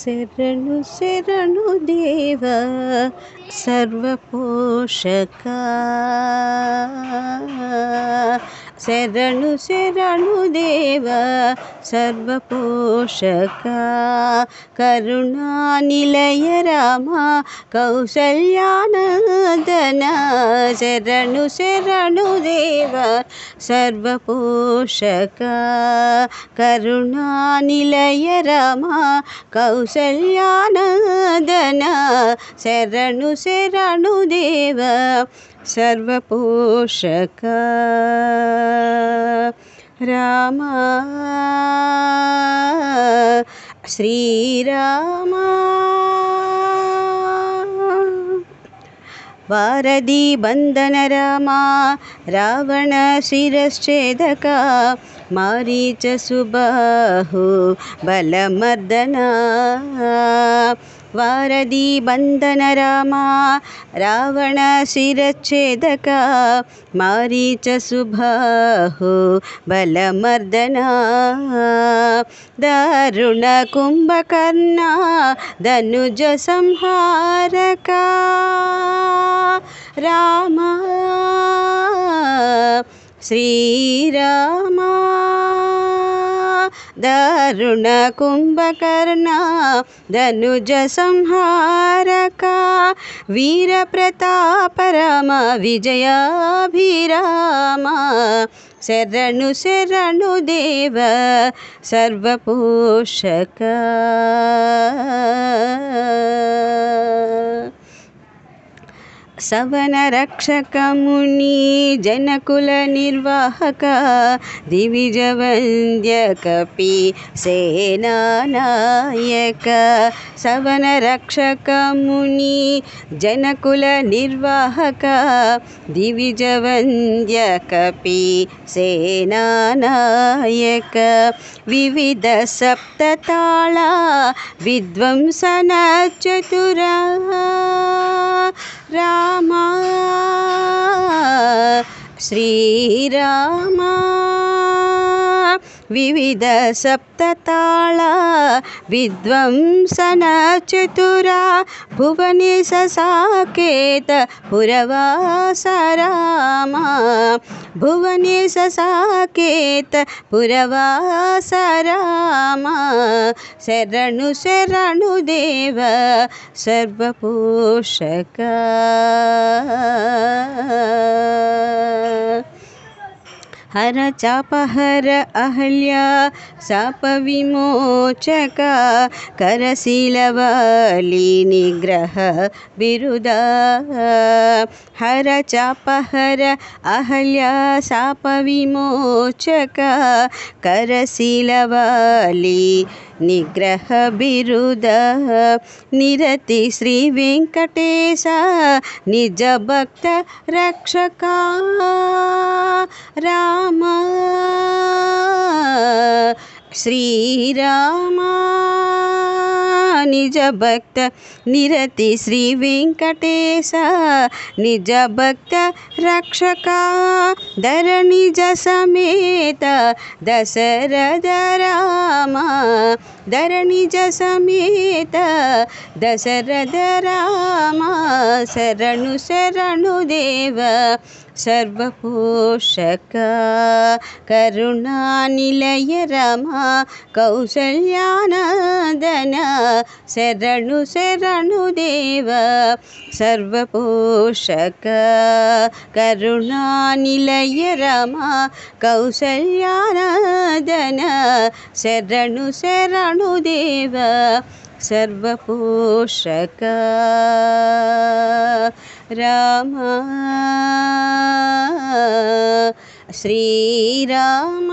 शरणुशरणुदेव सर्वपोषका। శరణు శరణు దేవ సర్వపోషక కరుణా నిలయ రామ కౌసల్యానందన శరణు శరణు దేవ సర్వపోషక కరుణా నిలయ రామ కౌసల్యానందన శరణు శరణు దేవ सर्वपोषक। रामा। श्रीरामः। वारदिवन्दनरामा रावणशिरश्चेदका मारीचसुबहु बलमर्दना। वारदी बन्धनरामा रावणशिरच्छेदका मारीचसुभाहु बलमर्दना दारुणकुम्भकर्णा धनुजसंहारका रामा श्रीरामा। दारुणकुम्भकर्णा धनुजसंहारका वीरप्रतापरम वीरप्रता शरणु शरणु देव सर्वपोषक। सवनरक्षकमुनिजनकुलनिर्वाहक दिविजवन्द्यकपि सेनानायक सवनरक्षकमुनिजनकुलनिर्वाहक दिविजवन्द्यकपि सेनानायक विविधसप्तताला विद्वांसनचतुराः रामा श्रीरामा ವಿವಿಧ ಸಪ್ತತಾಳ ವಿಧ್ವಂಸನ ಚತುರ ಭುವನೇಶ ಸಾಕೇತ ಪುರವಾಸ ರಾಮ ಭುವನೇಶ ಸಾಕೇತ ಪುರವಾಸ ರಾಮ ಶರಣು ಶರಣು ದೇವ ಸರ್ವಪೋಷಕ ಹರ ಚಾಪ ಹರ ಅಹಲ್ಯ ಸಾಪ ವಿಮೋಚಕ ಕರಶೀಲವಾಲಿ ನಿಗ್ರಹ ಬಿರುದ. ಹರ ಚಾಪ ಹರ ಅಹಲ್ಯ ಸಾಪ ವಿಮೋಚಕ ಕರಶೀಲವಾಲಿ निग्रहबभिरुदः निरतिश्रीवेङ्कटेशः निजभक्तरक्षकाम श्रीराम। నిజ భక్త రక్షక రామ శ్రీరామ నిజ భక్త నిరతి శ్రీ వెంకటేశ నిజ భక్త రక్షక ధర నిజ సమేత దశరథ రామ ధరణిజ సమేత దశరథ రామ శరణు శరణు దేవ సర్వపోషక కరుణానిలయ రమ కౌసల్యానందన శరణు శరణు దేవ సర్వపోషక కరుణానిలయ రమ కౌసల్యానందన శరణు శరణు ुदेव सर्वपोषक। राम श्रीराम।